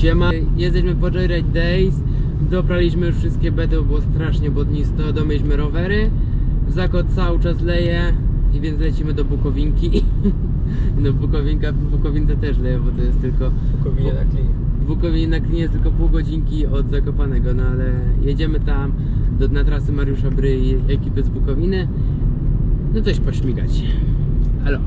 Siema, jesteśmy po Joyride Days. Dopraliśmy już wszystkie bety, bo było strasznie bodnisto. Domyliśmy rowery. Zakot cały czas leje, i więc lecimy do Bukowinki. No Bukowinka, Bukowince też leje, bo to jest tylko Bukowinie na klinie. Bukowinie na klinie jest tylko pół godzinki od Zakopanego, no ale jedziemy tam do, na trasy Mariusza Bry i ekipy z Bukowiny. No coś pośmigać. Halo.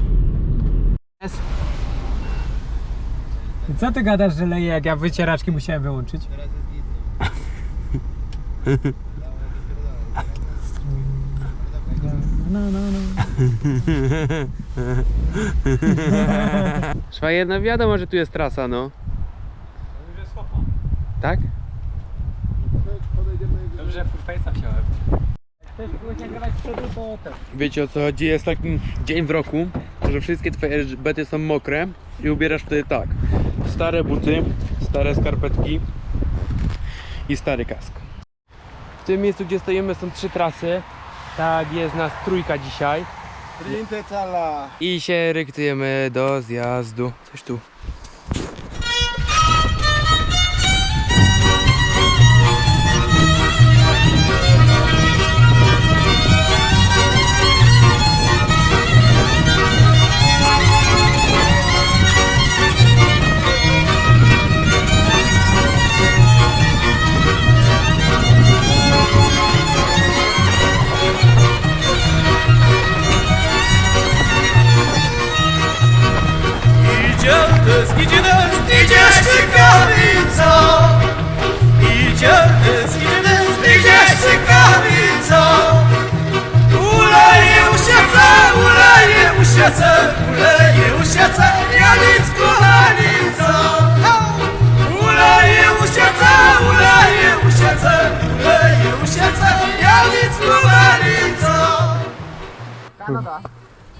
Co ty gadasz, że leje, jak ja wycieraczki musiałem wyłączyć? No, no, no. Szwajer, no wiadomo, że tu jest trasa, no. Tak? Dobrze, full face'a wziąłem. Chcesz nagrywać z przodu, to też. Wiecie o co chodzi? Jest taki dzień w roku, że wszystkie twoje bety są mokre i ubierasz wtedy tak. Stare buty, stare skarpetki i stary kask. W tym miejscu, gdzie stoimy są trzy trasy. Tak, jest nas trójka dzisiaj. I się ryktujemy do zjazdu. Coś tu.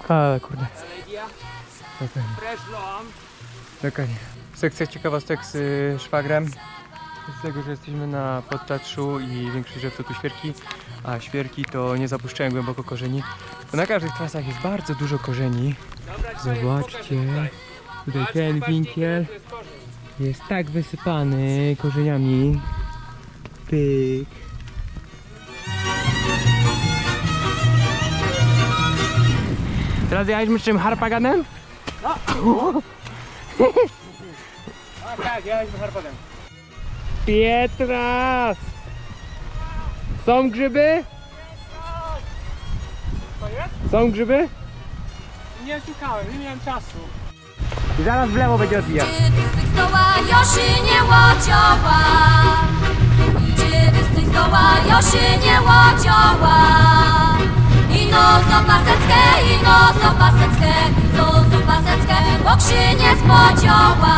A, kurde. Czekaj. Sekcja ciekawostek z y, szwagrem. Z tego, że jesteśmy na podtatrzu i większość rzeczy to tu świerki, a świerki to nie zapuszczają głęboko korzeni. Bo na każdych trasach jest bardzo dużo korzeni. Zobaczcie, tutaj ten winkiel jest tak wysypany korzeniami. Pyk. Teraz jechaliśmy z czym? Harpaganem? Tak, ja jestem harpadem. Pietras! Są grzyby? Są grzyby? Nie szukałem, nie miałem czasu. I zaraz w lewo będzie zdoła Josi nie łodzioła Idzie z zdoła Josi nie łodzioła Ino zobaseckę, ino zobaseckę Ino zobaseckę, bo się nie spodzieła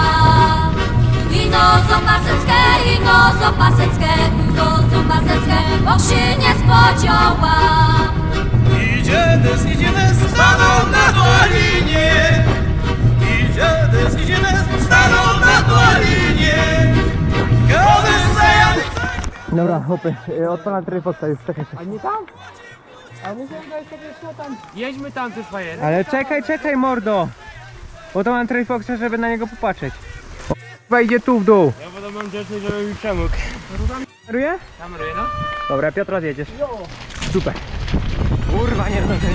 Ino zobaseckę, ino zobaseckę Ino zobaseckę, bo się nie spodzieła Idzie dys, idzie dys, stanął na dolinie. Idzie dys, idzie dys, stanął na dolinie. Kołyseja Dobra, hopy, odpalam tryfoxa już, czekaj. A nie tam? Jedźmy tam też. Ale czekaj, czekaj mordo! Bo to mam tryfoxa, żeby na niego popatrzeć. Wejdzie tu w dół. Ja wodę mam grzeczny, żeby mi przemógł. Kameruje? Kameruję, no? Dobra, Piotr, odjedziesz. Super. Kurwa, nie zdążę.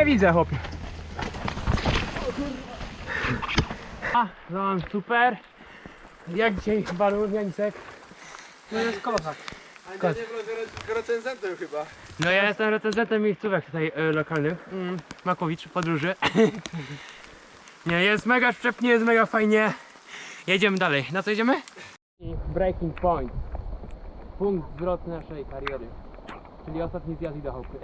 Nie widzę, chłopie. A, no mam super. Jak dzisiaj balon, Janicek? To jest kozak. Recenzentem chyba. No ja jestem recenzentem miejscówek tutaj e, lokalnych. Mm, Makowicz, podróży. nie, jest mega szczepnie, jest mega fajnie. Jedziemy dalej. Na co jedziemy? Breaking point. Punkt zwrotny naszej kariery. Czyli ostatni zjazd i do chałupy.